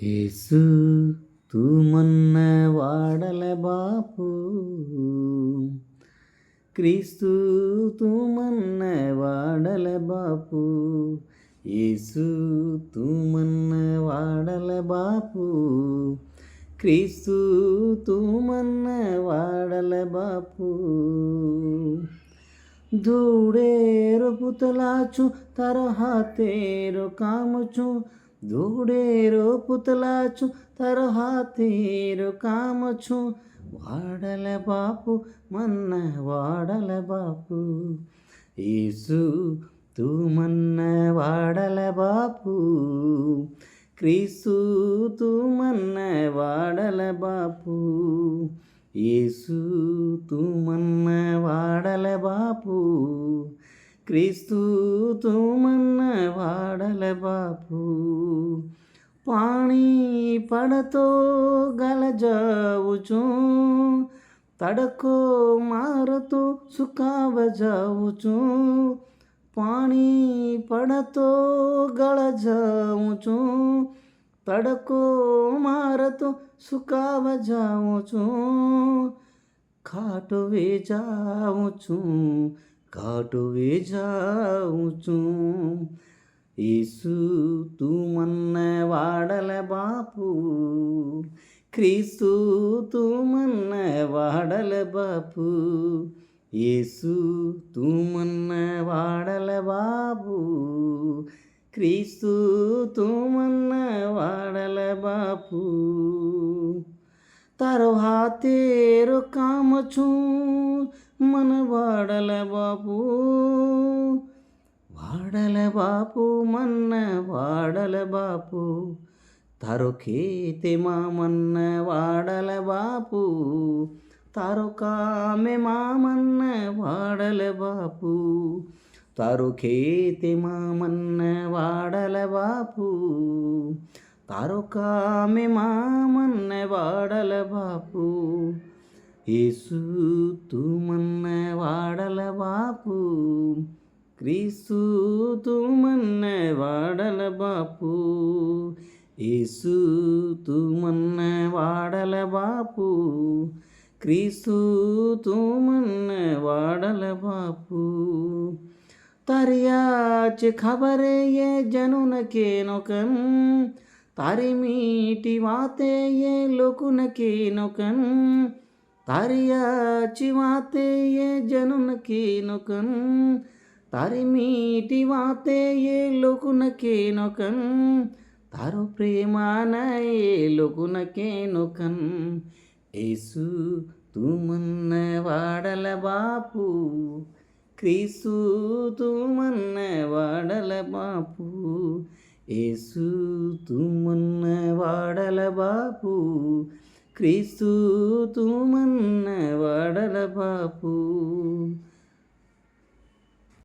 యేసు తూమన్న వాడల బాపు క్రీస్తు తూమన్న వాడల బాపు యేసు తూమన్న వాడల బాపు క్రీస్తు తూమన్న వాడల బాపు దూడేరు పుతలాచు తరహాతేరు కాముచు దూడేరో పుతలాచు తరహా తీరు కామచు. వాడల బాపు మన్న వాడల బాపు. ఏసు తూ మన్న వాడల బాపు. క్రీసు తూ మన్న వాడల బాపు. ఏసు తూ మన్న వాడల బాపు. క్రీస్తు తూ మన్న వాడల బాపు. પાણી પડતો ગલ જાઉં છું. તડકો મારતો સુકાવ જાઉં છું. પાણી પડતો ગળ જાઉં છું. તડકો મારતો સુકાવ જાઉં છું. ખાટો વે વેચાઉં છું ખાટો વે જાઉં છું. ઈસુ તું బాపు. క్రీస్తు తూమన్న వాడల బాపు. యేసు తూమన్న వాడల బాపు. క్రీస్తు తుమన్న వాడల బాపు. తరువాతేరు కామచు మన వాడల బాపు. వాడల బాపు మన్న వాడల బాపు. తరుకేతి మామన్న వాడల బాపు తరుకామె మామన్న వాడల బాపు తరుకేతి మామన్న వాడల బాపు తరుకామె మామన్న వాడల బాపు ఏసు తుమన్న వాడల బాపు క్రీస్తు తుమన్న వాడల బాపు. ఏసు తుమన్న వాడల బాపు క్రీసు తుమన్న వాడల బాపు. తరియాచ ఖబరే ఏ జనునకేనొకన్ తరిమీటి వాతే ఏ లోకునకేనొకన్ తరియాచి వాతే ఏ జనునకేనొకన్ తరిమీటి వాతే ఏ లోకునకేనొకన్ તારો પ્રેમાના એ લોકોને કેનો કન ఏసు తూమన్న వాడల బాపు. క్రీసు తూమన్న వాడల బాపు. ఏసు తూమన్న వాడల బాపు. క్రీస్తు తూమన్న వాడల బాపు.